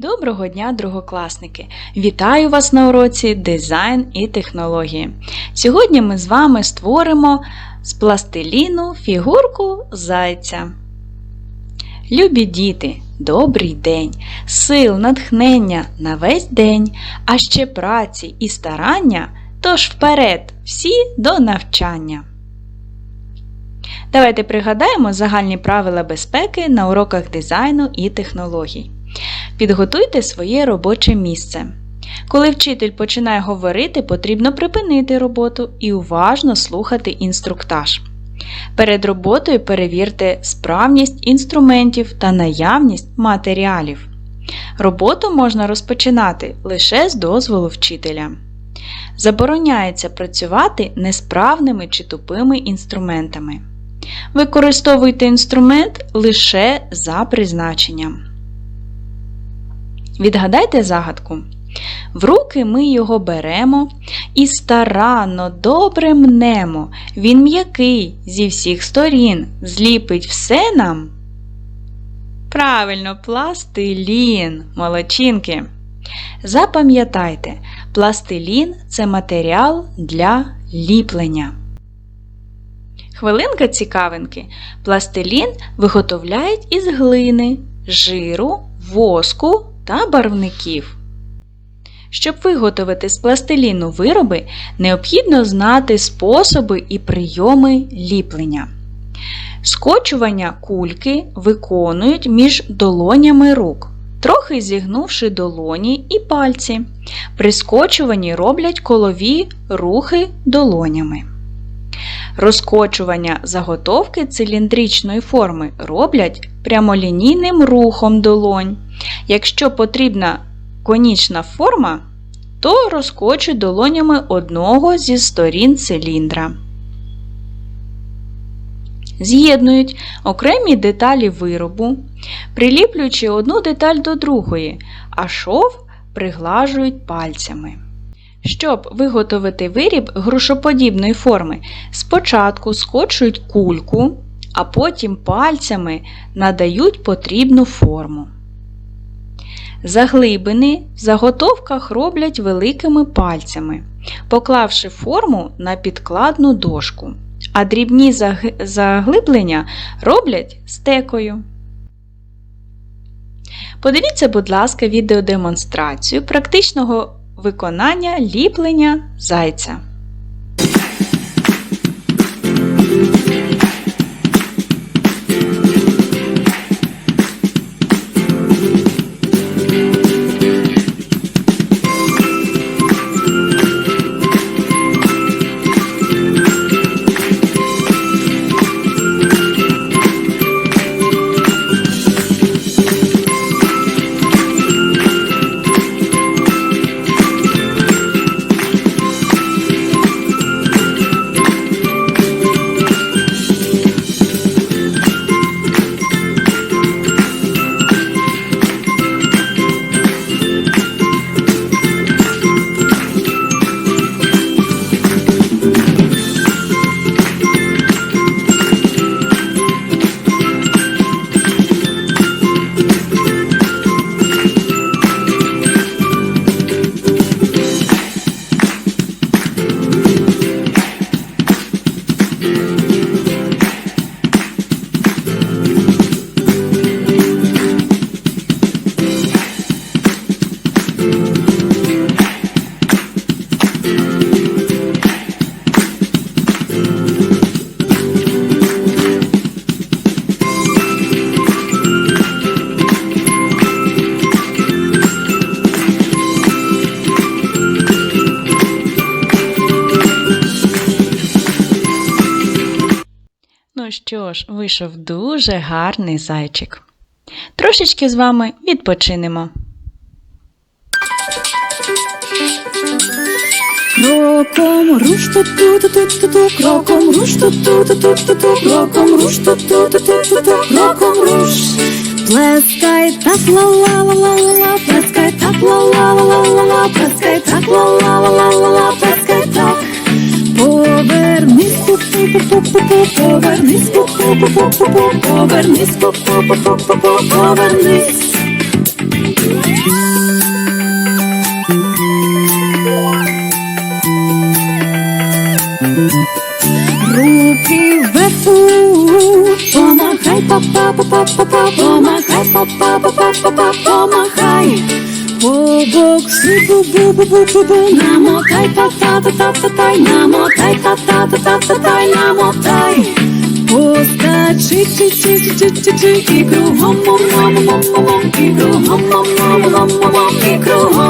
Доброго дня, другокласники! Вітаю вас на уроці Дизайн і технології. Сьогодні ми з вами створимо з пластиліну фігурку зайця. Любі діти, добрий день, сил, натхнення на весь день, а ще праці і старання, тож вперед всі до навчання. Давайте пригадаємо загальні правила безпеки на уроках дизайну і технологій. Підготуйте своє робоче місце. Коли вчитель починає говорити, потрібно припинити роботу і уважно слухати інструктаж. Перед роботою перевірте справність інструментів та наявність матеріалів. Роботу можна розпочинати лише з дозволу вчителя. Забороняється працювати несправними чи тупими інструментами. Використовуйте інструмент лише за призначенням. Відгадайте загадку. В руки ми його беремо і старанно добре мнемо. Він м'який зі всіх сторін, зліпить все нам. Правильно, пластилін, молодчинки. Запам'ятайте, пластилін це матеріал для ліплення. Хвилинка цікавинки. Пластилін виготовляють із глини, жиру, воску та барвників. Щоб виготовити з пластиліну вироби, необхідно знати способи і прийоми ліплення. Скочування кульки виконують між долонями рук, трохи зігнувши долоні і пальці. При скочуванні роблять колові рухи долонями. Розкочування заготовки циліндричної форми роблять прямолінійним рухом долонь. Якщо потрібна конічна форма, то розкочують долонями одного зі сторін циліндра. З'єднують окремі деталі виробу, приліплюючи одну деталь до другої, а шов приглажують пальцями. Щоб виготовити виріб грушоподібної форми, спочатку скочують кульку, а потім пальцями надають потрібну форму. Заглибини в заготовках роблять великими пальцями, поклавши форму на підкладну дошку, а дрібні заглиблення роблять стекою. Подивіться, будь ласка, відеодемонстрацію практичного виконання ліплення зайця. Що ж, вийшов дуже гарний зайчик. Трошечки з вами відпочинемо. Кроком руш ту ту ту ту ту ту кроком руш ту ту ту ту ту ту кроком руш ту ту ту ту ту ту кроком руш Плескай так ла ла ла ла ла плескай так ла ла ла ла ла плескай так ла ла ла ла ла повернись, повернись, повернись. Руки вверху, помахай, папа, папа, папа, помахай, папа, папа, папа, помахай пу пу пу пу пу пу повернись у Помахай, папа, папа, папа, помахай, папа, папа, папа, помахай. Побокси, бу-бу-бу-бу-бу, намотай, та-та-та-та-та-тай, намотай, намотай. Поскачи, чи чи чи чи чи чи і кругом, мом, мом, мом, мом, і кругом, мом, мом, мом, мом, і кругом.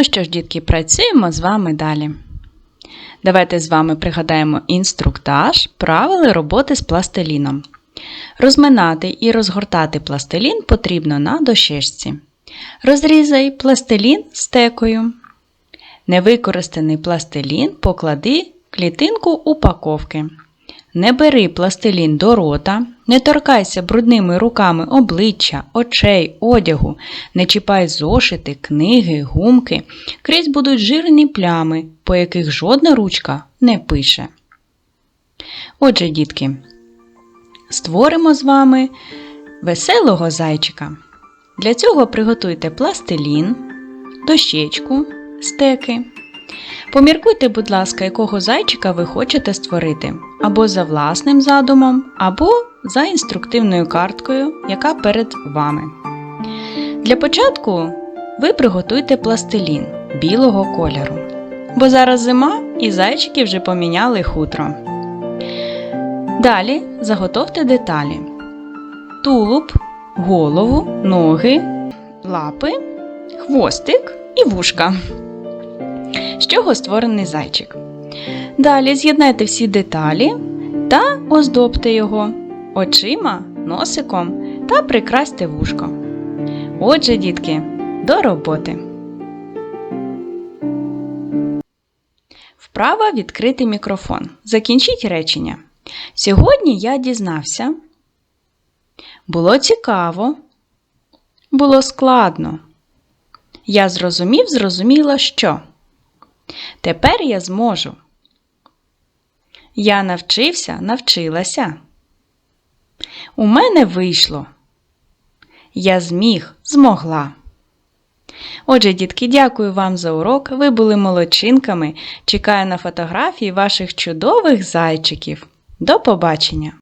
Ну що ж, дітки, працюємо з вами далі. Давайте з вами пригадаємо інструктаж, правила роботи з пластиліном. Розминати і розгортати пластилін потрібно на дощечці. Розрізай пластилін стекою. Невикористаний пластилін поклади клітинку упаковки. Не бери пластилін до рота, не торкайся брудними руками обличчя, очей, одягу, не чіпай зошити, книги, гумки. Крізь будуть жирні плями, по яких жодна ручка не пише. Отже, дітки, створимо з вами веселого зайчика. Для цього приготуйте пластилін, дощечку, стеки. Поміркуйте, будь ласка, якого зайчика ви хочете створити, або за власним задумом, або за інструктивною карткою, яка перед вами. Для початку ви приготуйте пластилін білого кольору, бо зараз зима і зайчики вже поміняли хутро. Далі заготовте деталі: тулуб, голову, ноги, лапи, хвостик і вушка з чого створений зайчик. Далі з'єднайте всі деталі та оздобте його очима, носиком та прикрасьте вушко. Отже, дітки, до роботи. Вправа відкрити мікрофон. Закінчіть речення. Сьогодні я дізнався. Було цікаво. Було складно. Я зрозумів, зрозуміла, що. Тепер я зможу. Я навчився, навчилася. У мене вийшло. Я зміг, змогла. Отже, дітки, дякую вам за урок. Ви були молодчинками. Чекаю на фотографії ваших чудових зайчиків. До побачення!